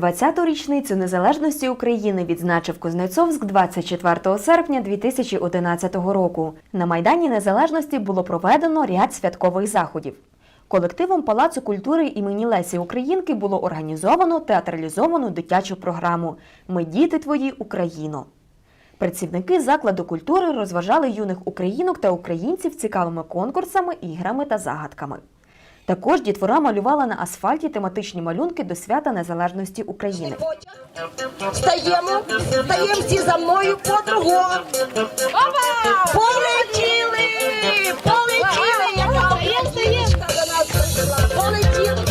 20-ту річницю незалежності України відзначив Кузнецовськ 24 серпня 2011 року. На Майдані Незалежності було проведено ряд святкових заходів. Колективом Палацу культури імені Лесі Українки було організовано театралізовану дитячу програму Ми діти твої Україно. Працівники закладу культури розважали юних українок та українців цікавими конкурсами, іграми та загадками. Також дітвора малювала на асфальті тематичні малюнки до свята незалежності України. Встаємо, встаємо всі за мною подругу. Полетіли! Полетіли! Яка птичка до нас прийшла. Полетіли.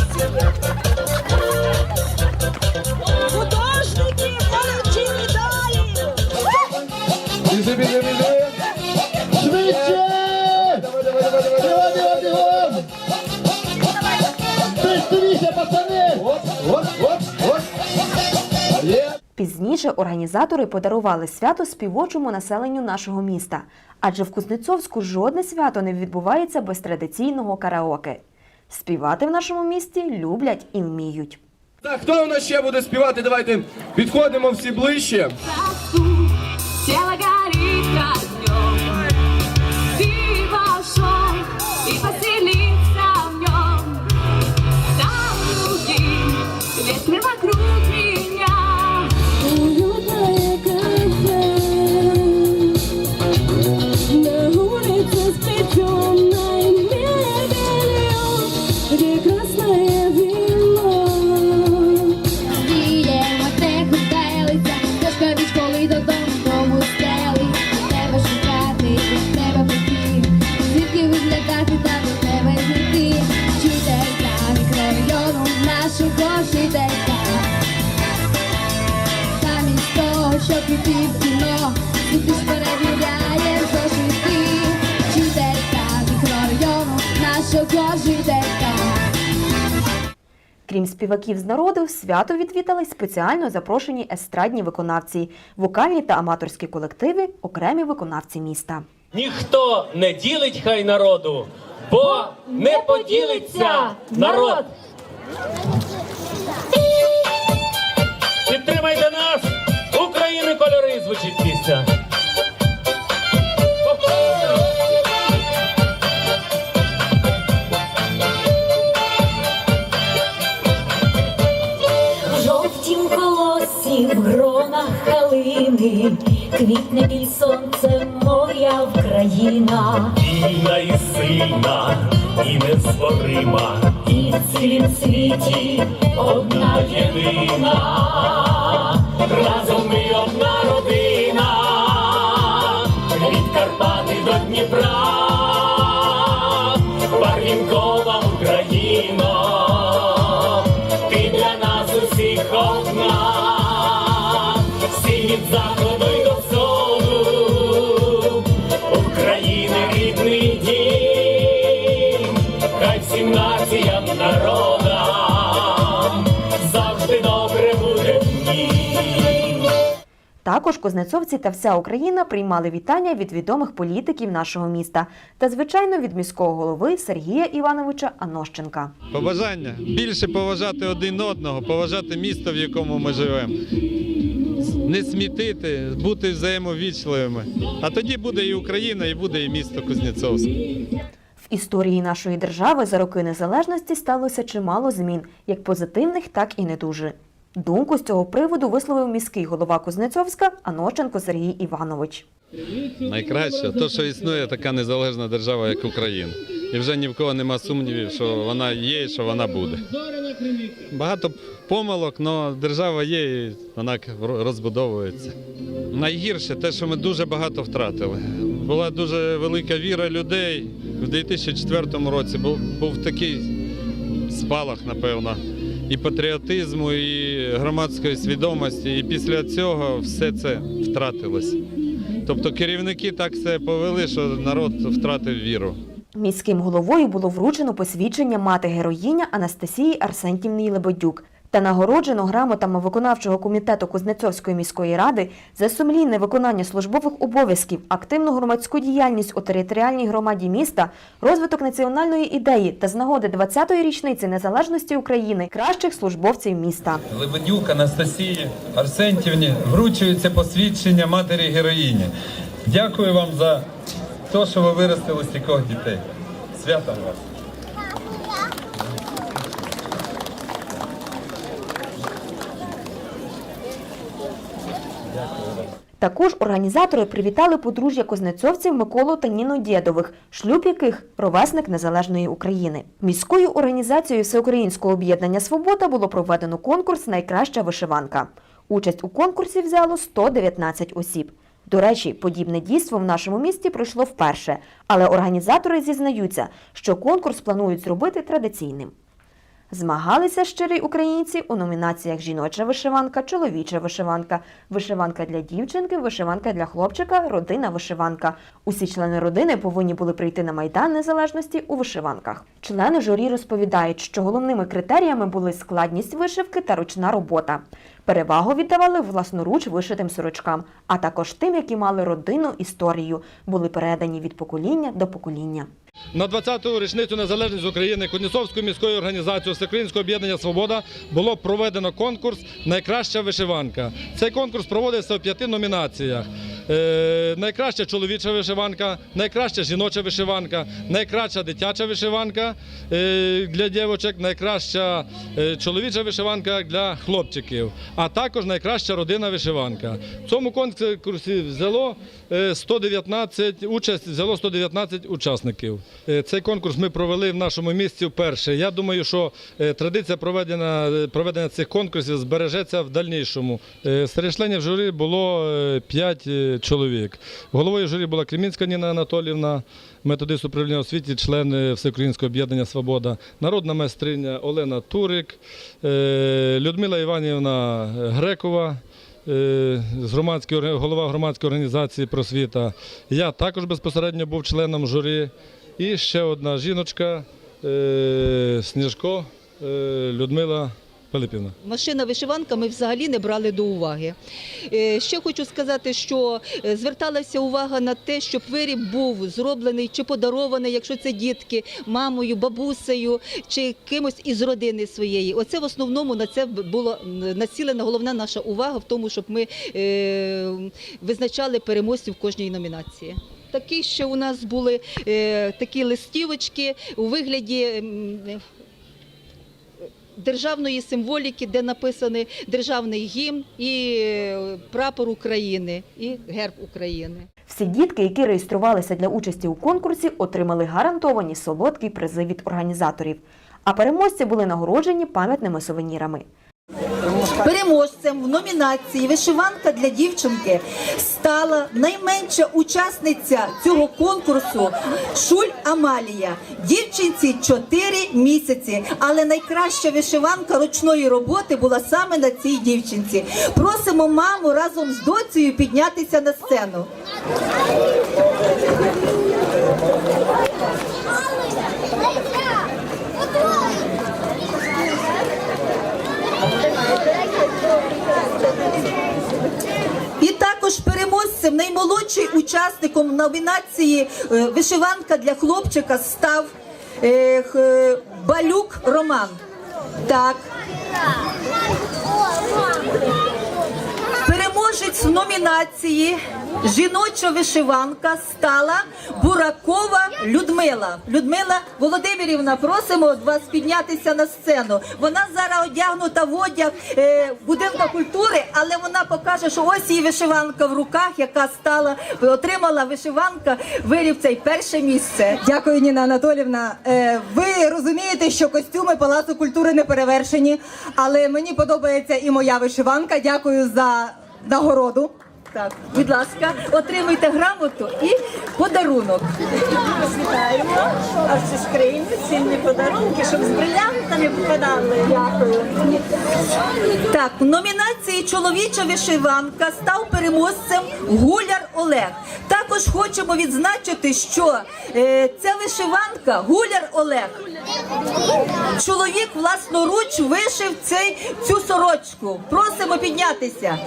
Художники полетіли далі. Пізніше організатори подарували свято співочому населенню нашого міста, адже в Кузнецовську жодне свято не відбувається без традиційного караоке. Співати в нашому місті люблять і вміють. Так, хто у нас ще буде співати? Давайте підходимо всі ближче. Того, піти в кіно, ти ж перевіряєш зошити. Вчителька мікрорайону нашого жителька. Крім співаків з народу, свято відвідали спеціально запрошені естрадні виконавці, вокальні та аматорські колективи, окремі виконавці міста. Ніхто не ділить хай народу, бо не поділиться народ. Калини, квітне під сонцем моя Україна, Вільна і сильна, і незворима. і в цілім світі одна єдина, разом ми одна родина, від заходу й до сходу, України рідний дім, хай всім націям народам завжди добре буде в ній. Також кузнецовці та вся Україна приймали вітання від відомих політиків нашого міста та, звичайно, від міського голови Сергія Івановича Анощенка. Побажання більше поважати один одного, поважати місто, в якому ми живемо. Не смітити, бути взаємовічливими. А тоді буде і Україна, і буде і місто Кузнєцовське. В історії нашої держави за роки незалежності сталося чимало змін, як позитивних, так і не дуже. Думку з цього приводу висловив міський голова Кузнецовська Анощенко Сергій Іванович. Найкраще, то, що існує така незалежна держава, як Україна. І вже ні в кого нема сумнівів, що вона є і що вона буде. Багато помилок, але держава є і вона розбудовується. Найгірше те, що ми дуже багато втратили. Була дуже велика віра людей. У 2004 році був, був такий спалах, напевно, і патріотизму, і громадської свідомості. І після цього все це втратилось. Тобто керівники так це повели, що народ втратив віру. Міським головою було вручено посвідчення мати героїня Анастасії Арсентівни Лебедюк Та нагороджено грамотами виконавчого комітету Кузнецовської міської ради за сумлінне виконання службових обов'язків, активну громадську діяльність у територіальній громаді міста, розвиток національної ідеї та з нагоди 20-ї річниці незалежності України кращих службовців міста. Лебедюк Анастасії Арсентівні вручується посвідчення матері героїні. Дякую вам за те, що ви виростили стількох дітей. Святом вас! Також організатори привітали подружжя кузнецовців Миколу та Ніну Дєдових, шлюб яких ровесник незалежної України. Міською організацією Всеукраїнського об'єднання Свобода було проведено конкурс Найкраща вишиванка. Участь у конкурсі взяло 119 осіб. До речі, подібне дійство в нашому місті пройшло вперше, але організатори зізнаються, що конкурс планують зробити традиційним. Змагалися щирі українці у номінаціях жіноча вишиванка, чоловіча вишиванка, вишиванка для дівчинки, вишиванка для хлопчика, родина вишиванка. Усі члени родини повинні були прийти на майдан незалежності у вишиванках. Члени журі розповідають, що головними критеріями були складність вишивки та ручна робота. Перевагу віддавали власноруч вишитим сорочкам, а також тим, які мали родинну історію, були передані від покоління до покоління. На 20-ту річницю незалежності України Кузнєцовською міською організацією Всеукраїнського об'єднання Свобода було проведено конкурс Найкраща вишиванка. Цей конкурс проводився в п'яти номінаціях. Е, найкраща чоловіча вишиванка, найкраща жіноча вишиванка, найкраща дитяча вишиванка е, для дівчаток, найкраща е, чоловіча вишиванка для хлопчиків, а також найкраща родинна вишиванка. В цьому конкурсі взяло е, 119, участь взяло 119 учасників. Цей конкурс ми провели в нашому місті вперше. Я думаю, що традиція проведення, проведення цих конкурсів збережеться в дальнішому. Серед членів журі було 5 чоловік. Головою журі була Кремінська Ніна Анатолівна, методист управління освіти, член Всеукраїнського об'єднання Свобода, народна майстриня Олена Турик, е, Людмила Іванівна Грекова. е, голова громадської організації просвіта. Я також безпосередньо був членом журі. І ще одна жіночка е, Сніжко Людмила Пилипівна. Машина вишиванка ми взагалі не брали до уваги. Е, Ще хочу сказати, що е, зверталася увага на те, щоб виріб був зроблений чи подарований, якщо це дітки, мамою, бабусею чи кимось із родини своєї. Оце в основному на це було націлена головна наша увага в тому, щоб ми е, визначали переможців кожній номінації. Такі, що у нас були такі листівочки у вигляді. Державної символіки, де написаний державний гімн і е, прапор України, і герб України. Всі дітки, які реєструвалися для участі у конкурсі, отримали гарантовані солодкі призи від організаторів. А переможці були нагороджені пам'ятними сувенірами. Переможцем в номінації Вишиванка для дівчинки стала найменша учасниця цього конкурсу Шуль Амалія. Дівчинці 4 місяці, але найкраща вишиванка ручної роботи була саме на цій дівчинці. Просимо маму разом з доцею піднятися на сцену. І також переможцем, наймолодший учасником номінації е, Вишиванка для хлопчика став е, Балюк Роман. Так. Переможець в номінації Жіноча вишиванка стала Буракова Людмила. Людмила Володимирівна, просимо вас піднятися на сцену. Вона зараз одягнута в одяг е, будинка культури, але вона покаже, що ось її вишиванка в руках, яка стала, отримала вишиванка, вирів цей перше місце. Дякую, Ніна Анатолівна. Е, Ви розумієте, що костюми Палацу культури не перевершені, але мені подобається і моя вишиванка. Дякую за нагороду. Так, будь ласка, отримуйте грамоту і подарунок. Вітаємо. А в скрині цінні подарунки, щоб з брилянтами попадали. Дякую. Так, в номінації Чоловіча вишиванка став переможцем Гуляр Олег. Також хочемо відзначити, що е, ця вишиванка Гуляр Олег чоловік власноруч вишив цей, цю сорочку. Просимо піднятися.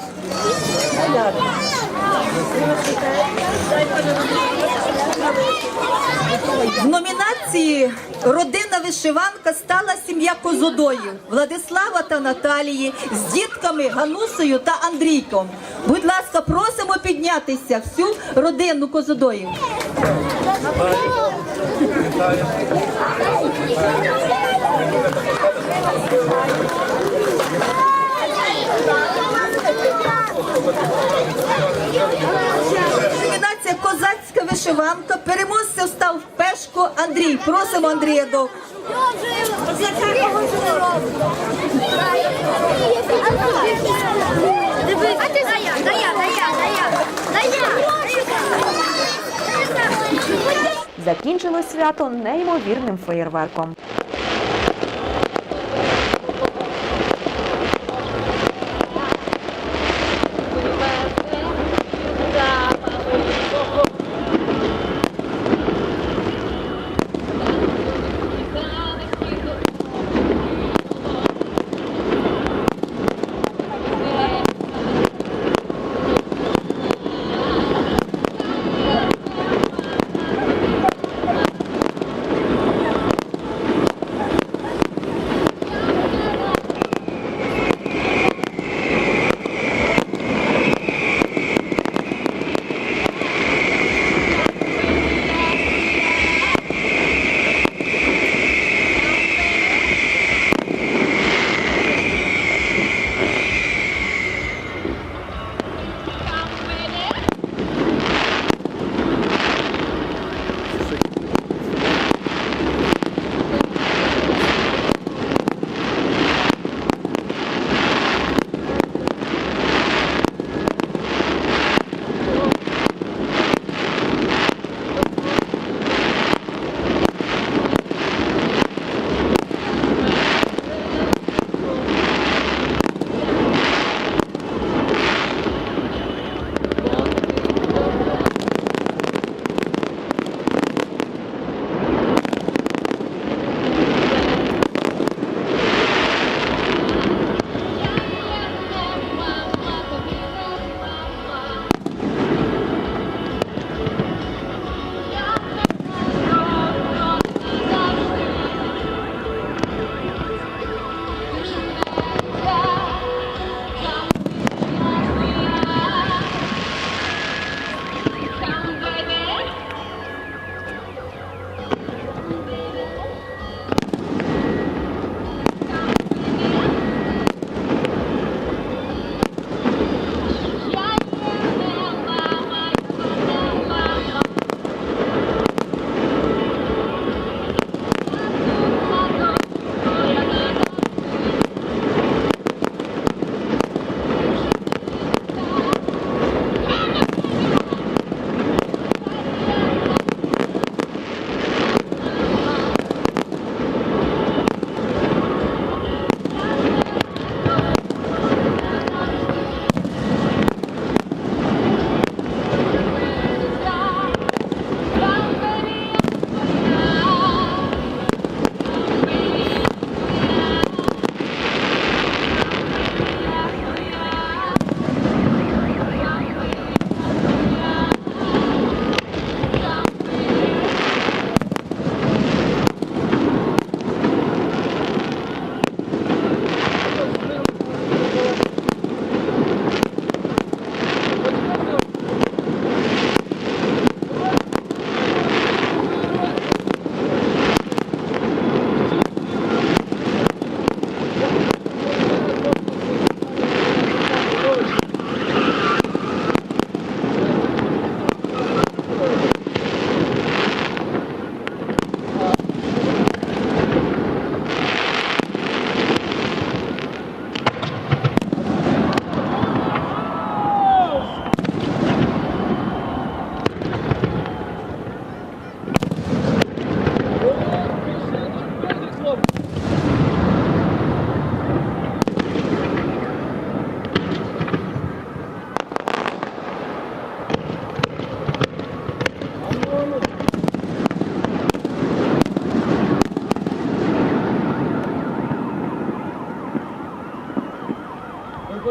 В номінації Родина вишиванка стала сім'я Козодоїв Владислава та Наталії з дітками Ганусою та Андрійком. Будь ласка, просимо піднятися всю родину Козодоїв. Номінація вишиванка. Переможцем став Пешко Андрій. Просимо Андрія до Закінчили свято неймовірним феєрверком.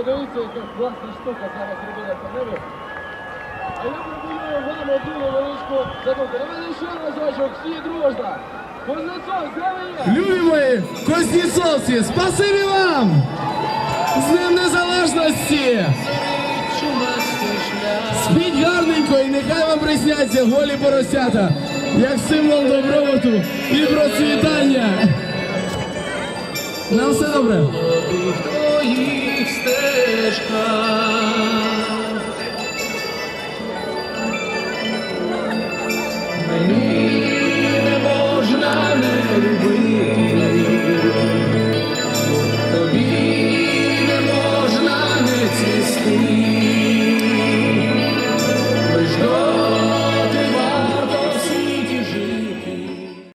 Дивіться, яка класна штука зараз робила панелю. А я пропоную вам одну невеличку задумку. Давайте ще разочок, всі дружно. Кузнецов, де ви є? Любі мої Коснісовці, спасибі вам! З Днем Незалежності! Спіть гарненько і нехай вам присняться голі поросята, як символ добробуту і процвітання. На все добре стежка. Мені не можна не любити.